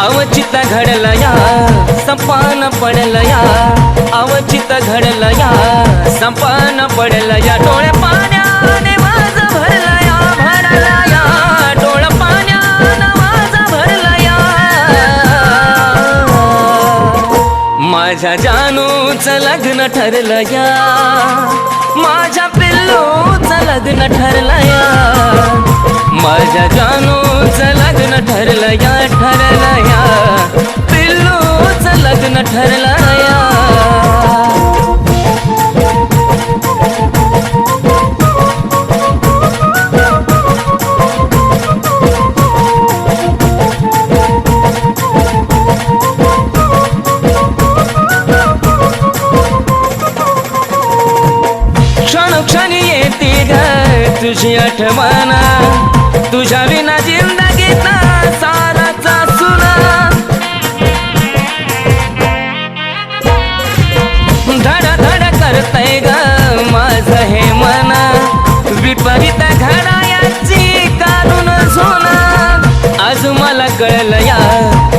अवचित घडलया संपान पडलया अवचित घडलया संपान पडलया. डोळ्या पाण्याने वाज भरलया भरलया. या डोळ पाण्यानं माझ भरलं माझ्या जानूचं लग्न ठरलया माझ्या पिल्लूचं लग्न ठरलया. माझ्या जानू ठरलया ठरलया. पिल्लूच लग्न ठरलया. क्षण क्षणोक्षणी येते ग तुझी आठवण. तुझ्या विना कळलया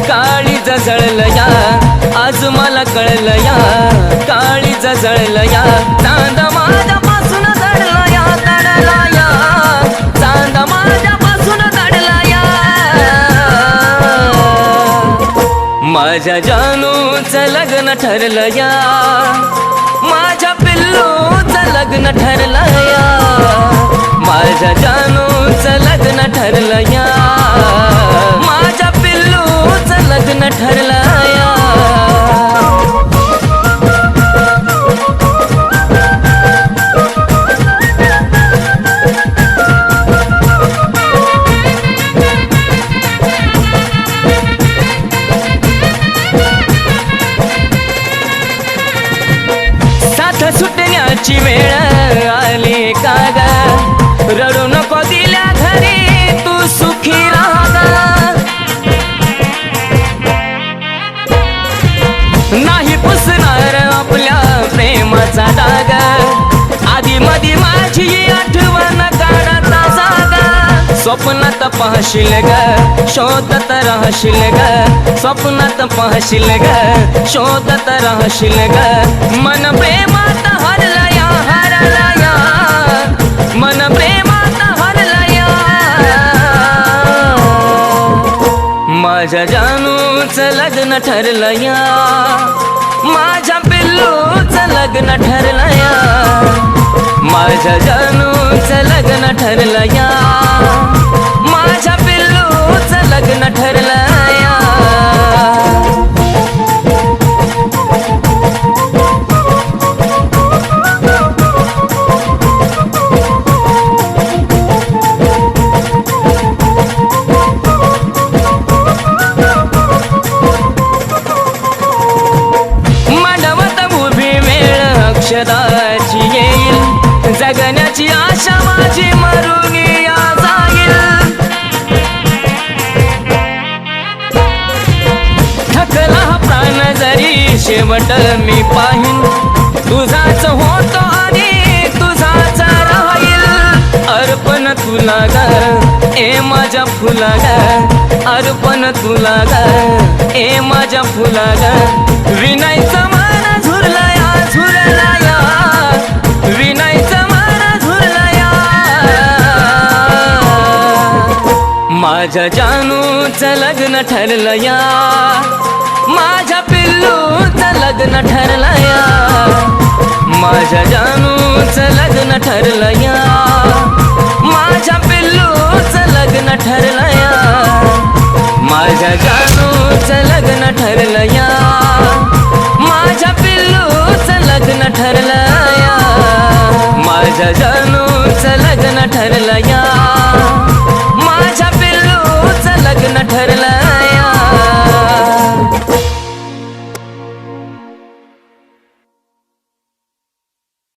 काळी जळलं आज मला कळलया काळी जळलं चांदा माझ्यापासून दडला या चांदा माझ्यापासून दडला माझ्या जानूच लग्न ठरलया माझ्या पिल्लूच लग्न ठरलया. माझ्या जानूच लग्न स्वप्नात पाहशील ग शोधत राहशील ग स्वप्नात पाहशील ग शोधत राहशील ग. मन प्रेमात हरलया हरलया. मन प्रेमात हरलया. माझ्या जानूच लग्न ठरलया माझ्या पिल्लूच लग्न ठरलया. माझ्या जानूच लग्न ठरलया वेळ येईल. जगण्याची आशा माझी मरून या जाईल. थकला प्राण जरी शेवट मी पाहिन. तुझाच होतो आणि तुझाच राहील. अर्पण तुला ग ए माझ्या फुला ग. अर्पण तुला ग ए माझ्या फुला ग. विनायचं माझ्या जानूचं लग्न ठरलं या माझ्या पिल्लूचं लग्न ठरलं या माझ्या जानूचं लग्न ठरलं या